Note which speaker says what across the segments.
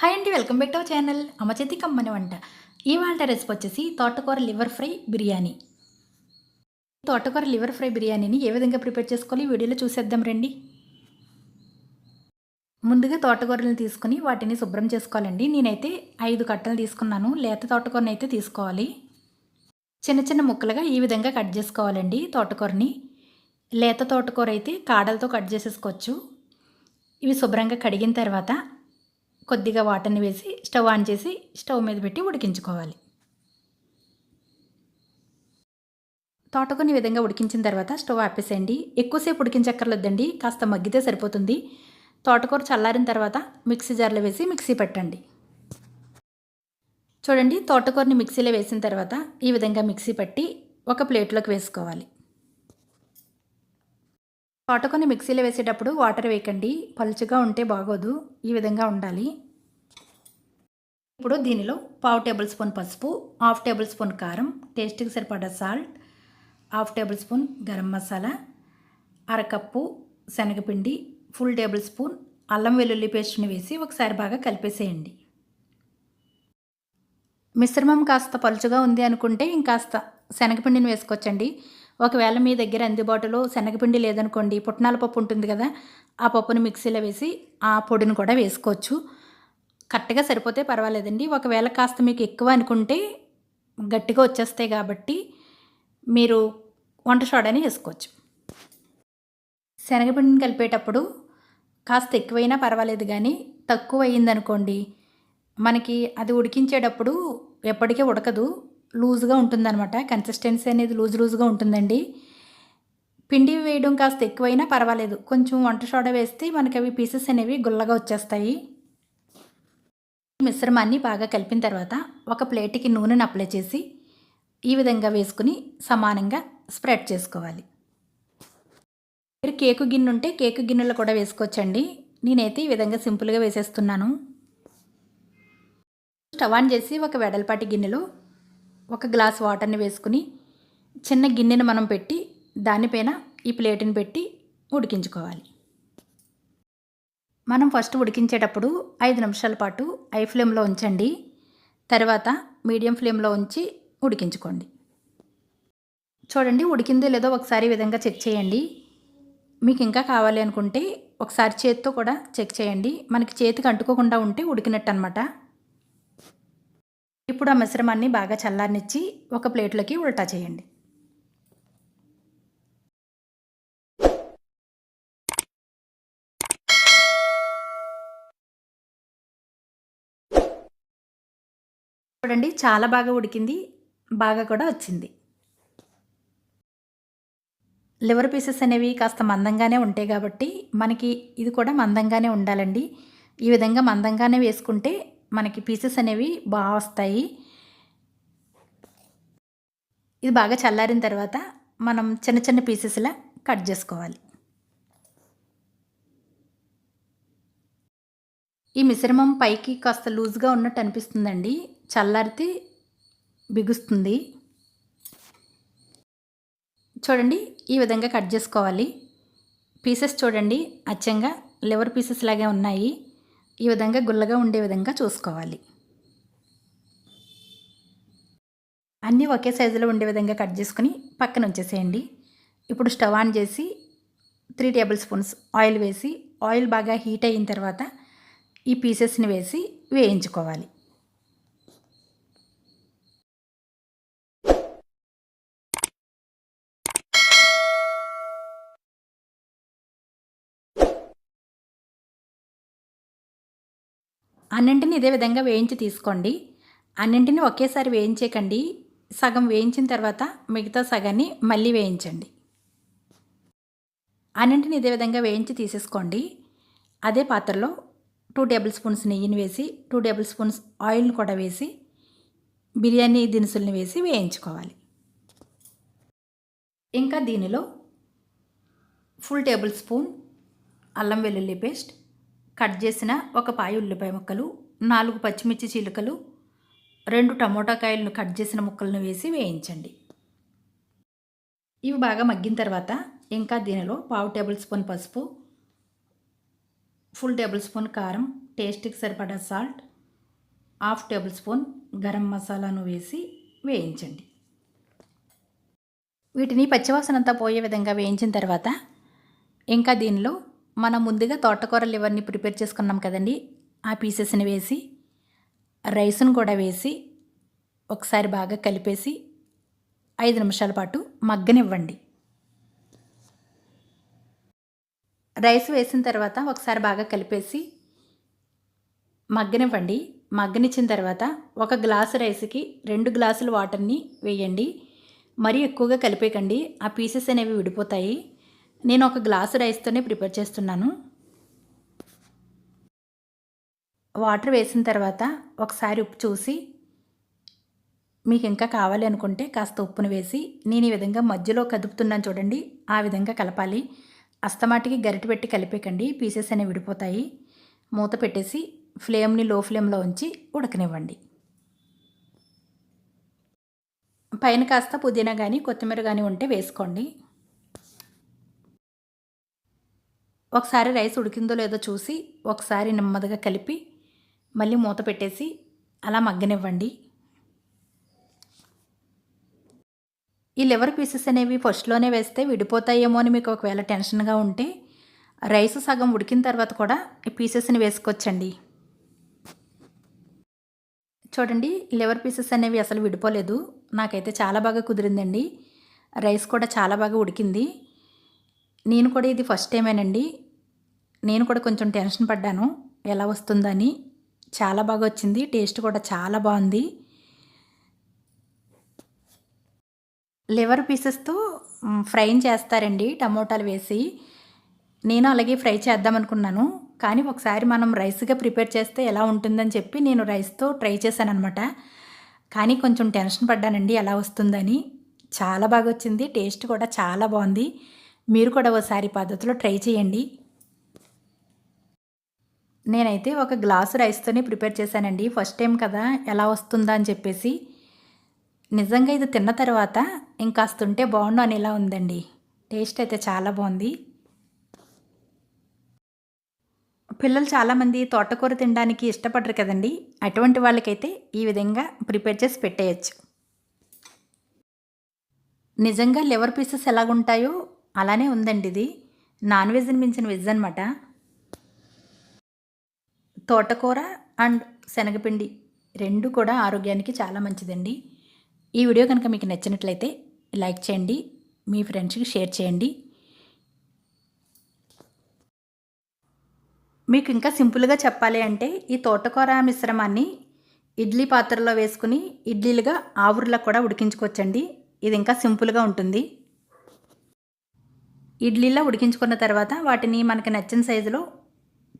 Speaker 1: Hi అండి welcome back to our channel. అమ్మ చేతి కమ్మని వంట. ఇవాళ రెసిపీ వచ్చేసి తోటకూర లివర్ ఫ్రై బిర్యానీ. తోటకూర లివర్ ఫ్రై బిర్యానీని ఏ విధంగా ప్రిపేర్ చేసుకోవాలి వీడియోలో చూసేద్దాం రండి. ముందుగా తోటకూరలను తీసుకుని వాటిని శుభ్రం చేసుకోవాలండి. నేనైతే ఐదు కట్టలు తీసుకున్నాను. లేత తోటకూరని అయితే తీసుకోవాలి. చిన్న చిన్న ముక్కలుగా ఈ విధంగా కట్ చేసుకోవాలండి తోటకూరని. లేత తోటకూర అయితే కాడలతో కట్ చేసేసుకోవచ్చు. ఇవి శుభ్రంగా కడిగిన తర్వాత కొద్దిగా వాటర్ని వేసి స్టవ్ ఆన్ చేసి స్టవ్ మీద పెట్టి ఉడికించుకోవాలి. తోటకొని విధంగా ఉడికించిన తర్వాత స్టవ్ ఆపేసేయండి. ఎక్కువసేపు ఉడికించక్కర్లేదండి. కాస్త మగ్గితే సరిపోతుంది. తోటకూర చల్లారిన తర్వాత మిక్సీ జార్లో వేసి మిక్సీ పెట్టండి. చూడండి తోటకూరని మిక్సీలో వేసిన తర్వాత ఈ విధంగా మిక్సీ పట్టి ఒక ప్లేట్లోకి వేసుకోవాలి. తోటకొని మిక్సీలో వేసేటప్పుడు వాటర్ వేయకండి. పలుచగా ఉంటే బాగోదు. ఈ విధంగా ఉండాలి. ఇప్పుడు దీనిలో పావు టేబుల్ స్పూన్ పసుపు హాఫ్ టేబుల్ స్పూన్ కారం టేస్ట్కి సరిపడా salt half tablespoon garam masala అరకప్పు శనగపిండి ఫుల్ టేబుల్ స్పూన్ అల్లం వెల్లుల్లి పేస్ట్ని వేసి ఒకసారి బాగా కలిపేసేయండి. మిశ్రమం కాస్త పలుచగా ఉంది అనుకుంటే ఇంకాస్త శనగపిండిని వేసుకోవచ్చండి. ఒకవేళ మీ దగ్గర అందుబాటులో శనగపిండి లేదనుకోండి పుట్నాల పప్పు ఉంటుంది కదా ఆ పప్పుని మిక్సీలో వేసి ఆ పొడిని కూడా వేసుకోవచ్చు. కరెక్ట్గా సరిపోతే పర్వాలేదండి. ఒకవేళ కాస్త మీకు ఎక్కువ అనుకుంటే గట్టిగా వచ్చేస్తాయి కాబట్టి మీరు వంట సోడాని వేసుకోవచ్చు. శనగపిండిని కలిపేటప్పుడు కాస్త ఎక్కువైనా పర్వాలేదు కానీ తక్కువ అయ్యిందనుకోండి మనకి అది ఉడికించేటప్పుడు ఎప్పటికీ ఉడకదు. లూజ్గా ఉంటుందన్నమాట. కన్సిస్టెన్సీ అనేది లూజ్ లూజ్గా ఉంటుందండి. పిండి వేయడం కాస్త ఎక్కువైనా పర్వాలేదు. కొంచెం వంట సోడా వేస్తే మనకి అవి పీసెస్ అనేవి గుల్లగా వచ్చేస్తాయి. మిశ్రమాన్ని బాగా కలిపిన తర్వాత ఒక ప్లేట్కి నూనెను అప్లై చేసి ఈ విధంగా వేసుకుని సమానంగా స్ప్రెడ్ చేసుకోవాలి. మీరు కేకు గిన్నె ఉంటే కేకు గిన్నెలో కూడా వేసుకోవచ్చండి. నేనైతే ఈ విధంగా సింపుల్గా వేసేస్తున్నాను. స్టవ్ ఆన్ చేసి ఒక వెడల్పాటి గిన్నెలో ఒక గ్లాస్ వాటర్ని వేసుకుని చిన్న గిన్నెను మనం పెట్టి దానిపైన ఈ ప్లేట్ని పెట్టి ఉడికించుకోవాలి. మనం ఫస్ట్ ఉడికించేటప్పుడు ఐదు నిమిషాల పాటు ఐ ఫ్లేమ్లో ఉంచండి. తర్వాత మీడియం ఫ్లేమ్లో ఉంచి ఉడికించుకోండి. చూడండి ఉడికిందో లేదో ఒకసారి ఈ విధంగా చెక్ చేయండి. మీకు ఇంకా కావాలి అనుకుంటే ఒకసారి చేతితో కూడా చెక్ చేయండి. మనకి చేతికి అంటుకోకుండా ఉంటే ఉడికినట్టు అనమాట ఇప్పుడు ఆ మిశ్రమాన్ని బాగా చల్లారనిచ్చి ఒక ప్లేట్లోకి ఉల్టా చేయండి. చూడండి చాలా బాగా ఉడికింది బాగా కూడా వచ్చింది. లివర్ పీసెస్ అనేవి కాస్త మందంగానే ఉంటాయి కాబట్టి మనకి ఇది కూడా మందంగానే ఉండాలండి. ఈ విధంగా మందంగానే వేసుకుంటే మనకి పీసెస్ అనేవి బాగా వస్తాయి. ఇది బాగా చల్లారిన తర్వాత మనం చిన్న చిన్న పీసెస్లా కట్ చేసుకోవాలి. ఈ మిశ్రమం పైకి కాస్త లూజ్గా ఉన్నట్టు అనిపిస్తుందండి. చల్లారితే బిగుస్తుంది. చూడండి ఈ విధంగా కట్ చేసుకోవాలి. పీసెస్ చూడండి అచ్చంగా లివర్ పీసెస్ లాగే ఉన్నాయి. ఈ విధంగా గుల్లగా ఉండే విధంగా చూసుకోవాలి. అన్నీ ఒకే సైజులో ఉండే విధంగా కట్ చేసుకుని పక్కన ఉంచేసేయండి. ఇప్పుడు స్టవ్ ఆన్ చేసి త్రీ టేబుల్ స్పూన్స్ ఆయిల్ వేసి ఆయిల్ బాగా హీట్ అయిన తర్వాత ఈ పీసెస్ని వేసి వేయించుకోవాలి. అన్నింటిని ఇదే విధంగా వేయించి తీసుకోండి. అన్నింటిని ఒకేసారి వేయించేకండి సగం వేయించిన తర్వాత మిగతా సగాన్ని మళ్ళీ వేయించండి. అన్నింటిని ఇదే విధంగా వేయించి తీసేసుకోండి. అదే పాత్రలో టూ టేబుల్ స్పూన్స్ నెయ్యిని వేసి టూ టేబుల్ స్పూన్స్ ఆయిల్ని కూడా వేసి బిర్యానీ దినుసుల్ని వేసి వేయించుకోవాలి. ఇంకా దీనిలో ఫుల్ టేబుల్ స్పూన్ అల్లం వెల్లుల్లి పేస్ట్ కట్ చేసిన ఒక పాయ ఉల్లిపాయ ముక్కలు నాలుగు పచ్చిమిర్చి చీలికలు రెండు టమోటా కాయలను కట్ చేసిన ముక్కలను వేసి వేయించండి. ఇవి బాగా మగ్గిన తర్వాత ఇంకా దీనిలో పావు టేబుల్ స్పూన్ పసుపు ఫుల్ టేబుల్ స్పూన్ కారం టేస్ట్కి సరిపడా salt half tablespoon garam మసాలాను వేసి వేయించండి. వీటిని పచ్చివాసన అంతా పోయే విధంగా వేయించిన తర్వాత ఇంకా దీనిలో మనం ముందుగా తోటకూరలు ఇవన్నీ ప్రిపేర్ చేసుకున్నాం కదండి. ఆ పీసెస్ని వేసి రైస్ను కూడా వేసి ఒకసారి బాగా కలిపేసి ఐదు నిమిషాల పాటు మగ్గనివ్వండి. రైస్ వేసిన తర్వాత ఒకసారి బాగా కలిపేసి మగ్గనివ్వండి. మగ్గనిచ్చిన తర్వాత ఒక గ్లాసు రైస్కి రెండు గ్లాసులు వాటర్ని వేయండి. మరీ ఎక్కువగా కలిపేయకండి. ఆ పీసెస్ అనేవి విడిపోతాయి. నేను ఒక గ్లాసు రైస్తోనే ప్రిపేర్ చేస్తున్నాను. వాటర్ వేసిన తర్వాత ఒకసారి ఉప్పు చూసి మీకు ఇంకా కావాలి అనుకుంటే కాస్త ఉప్పును వేసి నేను ఈ విధంగా మధ్యలో కదుపుతున్నాను చూడండి ఆ విధంగా కలపాలి. అస్తమాటికి గరిటె పెట్టి కలిపేకండి పీసెస్ అనేవి విడిపోతాయి. మూత పెట్టేసి ఫ్లేమ్ని లో ఫ్లేమ్లో ఉంచి ఉడకనివ్వండి. పైన కాస్త పుదీనా కానీ కొత్తిమీర కానీ ఉంటే వేసుకోండి. ఒకసారి రైస్ ఉడికిందో లేదో చూసి ఒకసారి నెమ్మదిగా కలిపి మళ్ళీ మూత పెట్టేసి అలా మగ్గనివ్వండి. ఈ లివర్ పీసెస్ అనేవి ఫస్ట్లోనే వేస్తే విడిపోతాయేమో అని మీకు ఒకవేళ టెన్షన్గా ఉంటే రైస్ సగం ఉడికిన తర్వాత కూడా ఈ పీసెస్ని వేసుకోవచ్చండి. చూడండి లివర్ పీసెస్ అనేవి అసలు విడిపోలేదు. నాకైతే చాలా బాగా కుదిరిందండి. రైస్ కూడా చాలా బాగా ఉడికింది. నేను కూడా ఇది ఫస్ట్ టైమేనండి నేను కూడా కొంచెం టెన్షన్ పడ్డాను. ఎలా వస్తుందని. చాలా బాగా వచ్చింది. టేస్ట్ కూడా చాలా బాగుంది. లివర్ పీసెస్తో ఫ్రై చేస్తారండి. టమోటాలు వేసి. నేను అలాగే ఫ్రై చేద్దాం అనుకున్నాను. కానీ ఒకసారి మనం రైస్గా ప్రిపేర్ చేస్తే ఎలా ఉంటుందని చెప్పి నేను రైస్తో ట్రై చేశాను అనమాట కానీ కొంచెం టెన్షన్ పడ్డానండి. ఎలా వస్తుందని. చాలా బాగా వచ్చింది. టేస్ట్ కూడా చాలా బాగుంది. మీరు కూడా ఒకసారి పద్ధతిలో ట్రై చేయండి. నేనైతే ఒక గ్లాసు రైస్తోనే ప్రిపేర్ చేశానండి. ఫస్ట్ టైం కదా ఎలా వస్తుందా అని చెప్పేసి. నిజంగా ఇది తిన్న తర్వాత ఇంకాస్తుంటే బాగుండు అనేలా ఉందండి. టేస్ట్ అయితే చాలా బాగుంది. పిల్లలు చాలామంది తోటకూర తినడానికి ఇష్టపడరు కదండి. అటువంటి వాళ్ళకైతే ఈ విధంగా ప్రిపేర్ చేసి పెట్టేయచ్చు. నిజంగా లివర్ పీసెస్ ఎలాగుంటాయో అలానే ఉందండి ఇది. నాన్ వెజ్ని మించిన వెజ్ అనమాట తోటకూర అండ్ శనగపిండి రెండు కూడా ఆరోగ్యానికి చాలా మంచిదండి. ఈ వీడియో కనుక మీకు నచ్చినట్లయితే లైక్ చేయండి మీ ఫ్రెండ్స్కి షేర్ చేయండి. మీకు ఇంకా సింపుల్గా చెప్పాలి అంటే ఈ తోటకూర మిశ్రమాన్ని ఇడ్లీ పాత్రలో వేసుకుని ఇడ్లీలుగా ఆవురులా కూడా ఉడికించుకోవచ్చండి. ఇది ఇంకా సింపుల్గా ఉంటుంది. ఇడ్లీలా ఉడికించుకున్న తర్వాత వాటిని మనకి నచ్చిన సైజులో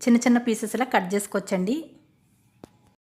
Speaker 1: చిన్న చిన్న పీసెస్లా కట్ చేసుకోవచ్చండి